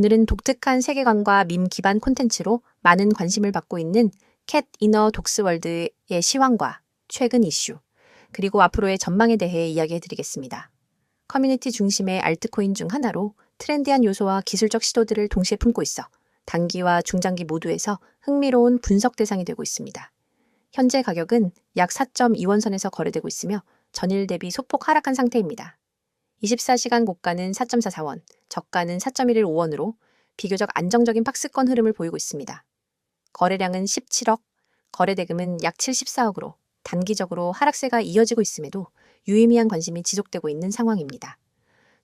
오늘은 독특한 세계관과 밈 기반 콘텐츠로 많은 관심을 받고 있는 캣 이너 독스월드의 시황과 최근 이슈, 그리고 앞으로의 전망에 대해 이야기해 드리겠습니다. 커뮤니티 중심의 알트코인 중 하나로 트렌디한 요소와 기술적 시도들을 동시에 품고 있어 단기와 중장기 모두에서 흥미로운 분석 대상이 되고 있습니다. 현재 가격은 약 4.2원선에서 거래되고 있으며 전일 대비 소폭 하락한 상태입니다. 24시간 고가는 4.44원, 저가는 4.11원으로 비교적 안정적인 박스권 흐름을 보이고 있습니다. 거래량은 17억, 거래 대금은 약 74억으로 단기적으로 하락세가 이어지고 있음에도 유의미한 관심이 지속되고 있는 상황입니다.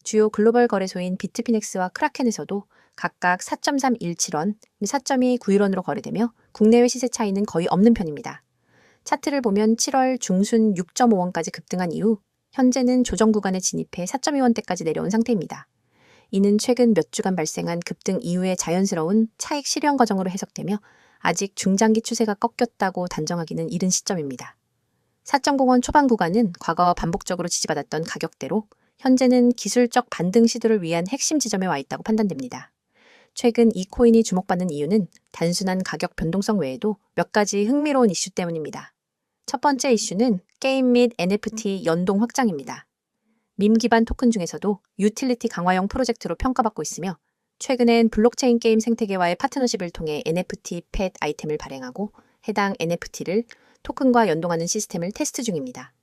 주요 글로벌 거래소인 비트피넥스와 크라켄에서도 각각 4.317원, 4.291원으로 거래되며 국내외 시세 차이는 거의 없는 편입니다. 차트를 보면 7월 중순 6.5원까지 급등한 이후 현재는 조정 구간에 진입해 4.2원대까지 내려온 상태입니다. 이는 최근 몇 주간 발생한 급등 이후의 자연스러운 차익 실현 과정으로 해석되며 아직 중장기 추세가 꺾였다고 단정하기는 이른 시점입니다. 4.0원 초반 구간은 과거 반복적으로 지지받았던 가격대로 현재는 기술적 반등 시도를 위한 핵심 지점에 와 있다고 판단됩니다. 최근 이 코인이 주목받는 이유는 단순한 가격 변동성 외에도 몇 가지 흥미로운 이슈 때문입니다. 첫 번째 이슈는 게임 및 NFT 연동 확장입니다. 밈 기반 토큰 중에서도 유틸리티 강화형 프로젝트로 평가받고 있으며 최근엔 블록체인 게임 생태계와의 파트너십을 통해 NFT 펫 아이템을 발행하고 해당 NFT를 토큰과 연동하는 시스템을 테스트 중입니다.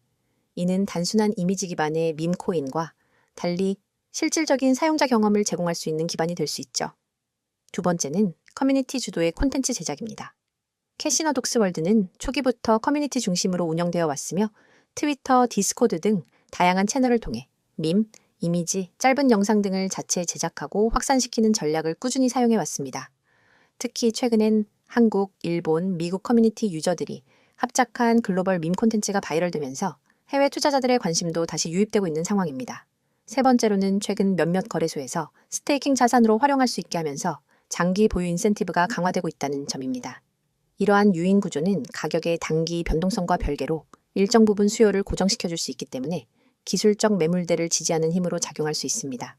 이는 단순한 이미지 기반의 밈 코인과 달리 실질적인 사용자 경험을 제공할 수 있는 기반이 될 수 있죠. 두 번째는 커뮤니티 주도의 콘텐츠 제작입니다. 캐시너 독스월드는 초기부터 커뮤니티 중심으로 운영되어 왔으며 트위터, 디스코드 등 다양한 채널을 통해 밈, 이미지, 짧은 영상 등을 자체 제작하고 확산시키는 전략을 꾸준히 사용해 왔습니다. 특히 최근엔 한국, 일본, 미국 커뮤니티 유저들이 합작한 글로벌 밈 콘텐츠가 바이럴되면서 해외 투자자들의 관심도 다시 유입되고 있는 상황입니다. 세 번째로는 최근 몇몇 거래소에서 스테이킹 자산으로 활용할 수 있게 하면서 장기 보유 인센티브가 강화되고 있다는 점입니다. 이러한 유인 구조는 가격의 단기 변동성과 별개로 일정 부분 수요를 고정시켜 줄 수 있기 때문에 기술적 매물대를 지지하는 힘으로 작용할 수 있습니다.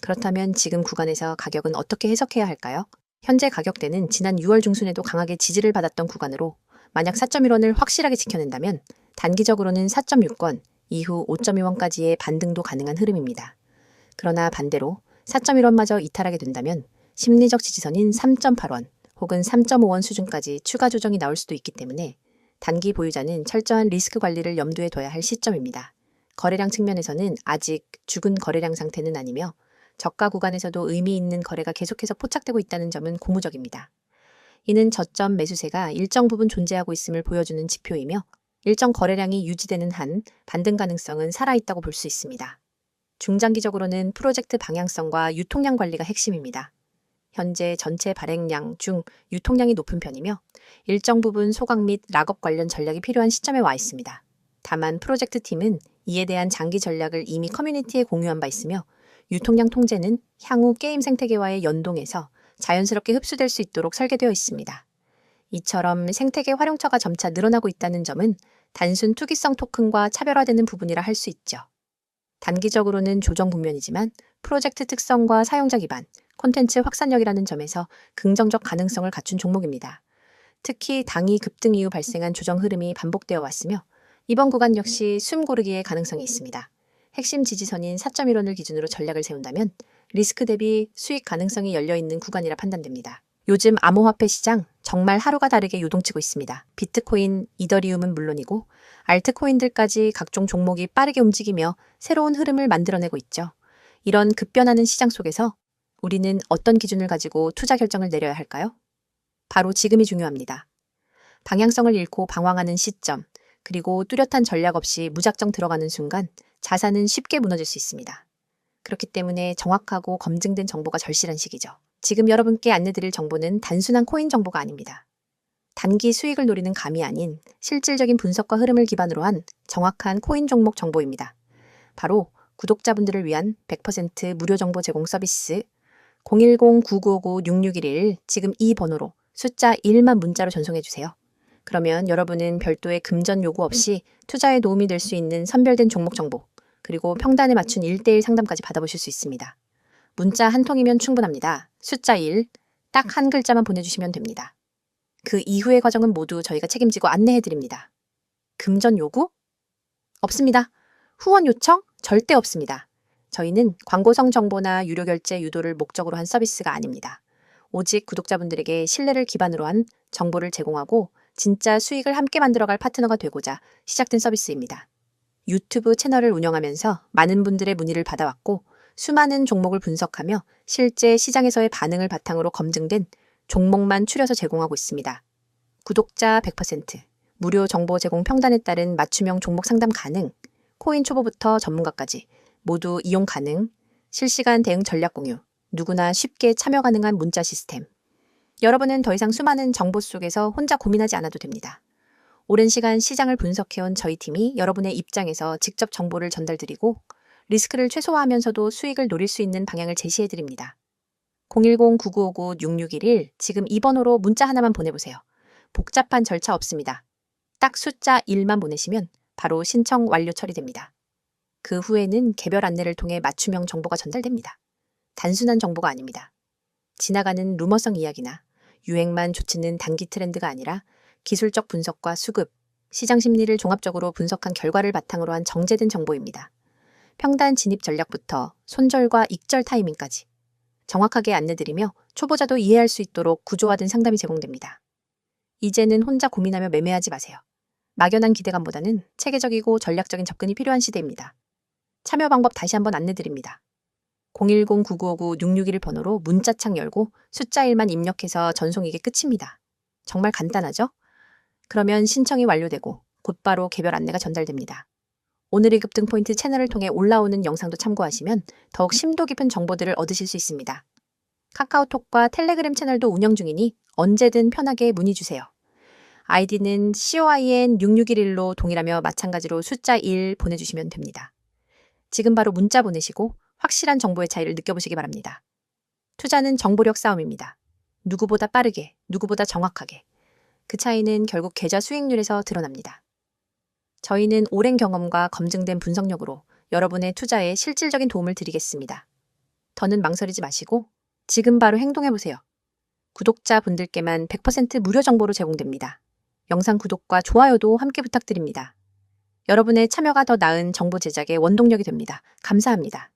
그렇다면 지금 구간에서 가격은 어떻게 해석해야 할까요? 현재 가격대는 지난 6월 중순에도 강하게 지지를 받았던 구간으로 만약 4.1원을 확실하게 지켜낸다면 단기적으로는 4.6원, 이후 5.2원까지의 반등도 가능한 흐름입니다. 그러나 반대로 4.1원마저 이탈하게 된다면 심리적 지지선인 3.8원 혹은 3.5원 수준까지 추가 조정이 나올 수도 있기 때문에 단기 보유자는 철저한 리스크 관리를 염두에 둬야 할 시점입니다. 거래량 측면에서는 아직 죽은 거래량 상태는 아니며 저가 구간에서도 의미 있는 거래가 계속해서 포착되고 있다는 점은 고무적입니다. 이는 저점 매수세가 일정 부분 존재하고 있음을 보여주는 지표이며 일정 거래량이 유지되는 한 반등 가능성은 살아있다고 볼 수 있습니다. 중장기적으로는 프로젝트 방향성과 유통량 관리가 핵심입니다. 현재 전체 발행량 중 유통량이 높은 편이며 일정 부분 소각 및 락업 관련 전략이 필요한 시점에 와 있습니다. 다만 프로젝트 팀은 이에 대한 장기 전략을 이미 커뮤니티에 공유한 바 있으며 유통량 통제는 향후 게임 생태계와의 연동해서 자연스럽게 흡수될 수 있도록 설계되어 있습니다. 이처럼 생태계 활용처가 점차 늘어나고 있다는 점은 단순 투기성 토큰과 차별화되는 부분이라 할 수 있죠. 단기적으로는 조정 국면이지만 프로젝트 특성과 사용자 기반, 콘텐츠 확산력이라는 점에서 긍정적 가능성을 갖춘 종목입니다. 특히 당이 급등 이후 발생한 조정 흐름이 반복되어 왔으며 이번 구간 역시 숨 고르기의 가능성이 있습니다. 핵심 지지선인 4.1원을 기준으로 전략을 세운다면 리스크 대비 수익 가능성이 열려 있는 구간이라 판단됩니다. 요즘 암호화폐 시장 정말 하루가 다르게 요동치고 있습니다. 비트코인, 이더리움은 물론이고 알트코인들까지 각종 종목이 빠르게 움직이며 새로운 흐름을 만들어내고 있죠. 이런 급변하는 시장 속에서 우리는 어떤 기준을 가지고 투자 결정을 내려야 할까요? 바로 지금이 중요합니다. 방향성을 잃고 방황하는 시점, 그리고 뚜렷한 전략 없이 무작정 들어가는 순간 자산은 쉽게 무너질 수 있습니다. 그렇기 때문에 정확하고 검증된 정보가 절실한 시기죠. 지금 여러분께 안내드릴 정보는 단순한 코인 정보가 아닙니다. 단기 수익을 노리는 감이 아닌 실질적인 분석과 흐름을 기반으로 한 정확한 코인 종목 정보입니다. 바로 구독자분들을 위한 100% 무료 정보 제공 서비스 010-9959-6611 지금 이 번호로 숫자 1만 문자로 전송해 주세요. 그러면 여러분은 별도의 금전 요구 없이 투자에 도움이 될 수 있는 선별된 종목 정보, 그리고 평단에 맞춘 1대1 상담까지 받아보실 수 있습니다. 문자 한 통이면 충분합니다. 숫자 1, 딱 한 글자만 보내주시면 됩니다. 그 이후의 과정은 모두 저희가 책임지고 안내해드립니다. 금전 요구? 없습니다. 후원 요청? 절대 없습니다. 저희는 광고성 정보나 유료 결제 유도를 목적으로 한 서비스가 아닙니다. 오직 구독자분들에게 신뢰를 기반으로 한 정보를 제공하고 진짜 수익을 함께 만들어갈 파트너가 되고자 시작된 서비스입니다. 유튜브 채널을 운영하면서 많은 분들의 문의를 받아왔고 수많은 종목을 분석하며 실제 시장에서의 반응을 바탕으로 검증된 종목만 추려서 제공하고 있습니다. 구독자 100%, 무료 정보 제공 평단에 따른 맞춤형 종목 상담 가능, 코인 초보부터 전문가까지 모두 이용 가능, 실시간 대응 전략 공유, 누구나 쉽게 참여 가능한 문자 시스템. 여러분은 더 이상 수많은 정보 속에서 혼자 고민하지 않아도 됩니다. 오랜 시간 시장을 분석해온 저희 팀이 여러분의 입장에서 직접 정보를 전달드리고 리스크를 최소화하면서도 수익을 노릴 수 있는 방향을 제시해드립니다. 010-9959-6611 지금 이 번호로 문자 하나만 보내보세요. 복잡한 절차 없습니다. 딱 숫자 1만 보내시면 바로 신청 완료 처리됩니다. 그 후에는 개별 안내를 통해 맞춤형 정보가 전달됩니다. 단순한 정보가 아닙니다. 지나가는 루머성 이야기나 유행만 좇는 단기 트렌드가 아니라 기술적 분석과 수급, 시장 심리를 종합적으로 분석한 결과를 바탕으로 한 정제된 정보입니다. 평단 진입 전략부터 손절과 익절 타이밍까지 정확하게 안내드리며 초보자도 이해할 수 있도록 구조화된 상담이 제공됩니다. 이제는 혼자 고민하며 매매하지 마세요. 막연한 기대감보다는 체계적이고 전략적인 접근이 필요한 시대입니다. 참여 방법 다시 한번 안내드립니다. 010-9959-661 번호로 문자창 열고 숫자 1만 입력해서 전송 이게 끝입니다. 정말 간단하죠? 그러면 신청이 완료되고 곧바로 개별 안내가 전달됩니다. 오늘의 급등 포인트 채널을 통해 올라오는 영상도 참고하시면 더욱 심도 깊은 정보들을 얻으실 수 있습니다. 카카오톡과 텔레그램 채널도 운영 중이니 언제든 편하게 문의 주세요. 아이디는 COIN6611로 동일하며 마찬가지로 숫자 1 보내주시면 됩니다. 지금 바로 문자 보내시고 확실한 정보의 차이를 느껴보시기 바랍니다. 투자는 정보력 싸움입니다. 누구보다 빠르게, 누구보다 정확하게. 그 차이는 결국 계좌 수익률에서 드러납니다. 저희는 오랜 경험과 검증된 분석력으로 여러분의 투자에 실질적인 도움을 드리겠습니다. 더는 망설이지 마시고 지금 바로 행동해보세요. 구독자분들께만 100% 무료 정보로 제공됩니다. 영상 구독과 좋아요도 함께 부탁드립니다. 여러분의 참여가 더 나은 정보 제작의 원동력이 됩니다. 감사합니다.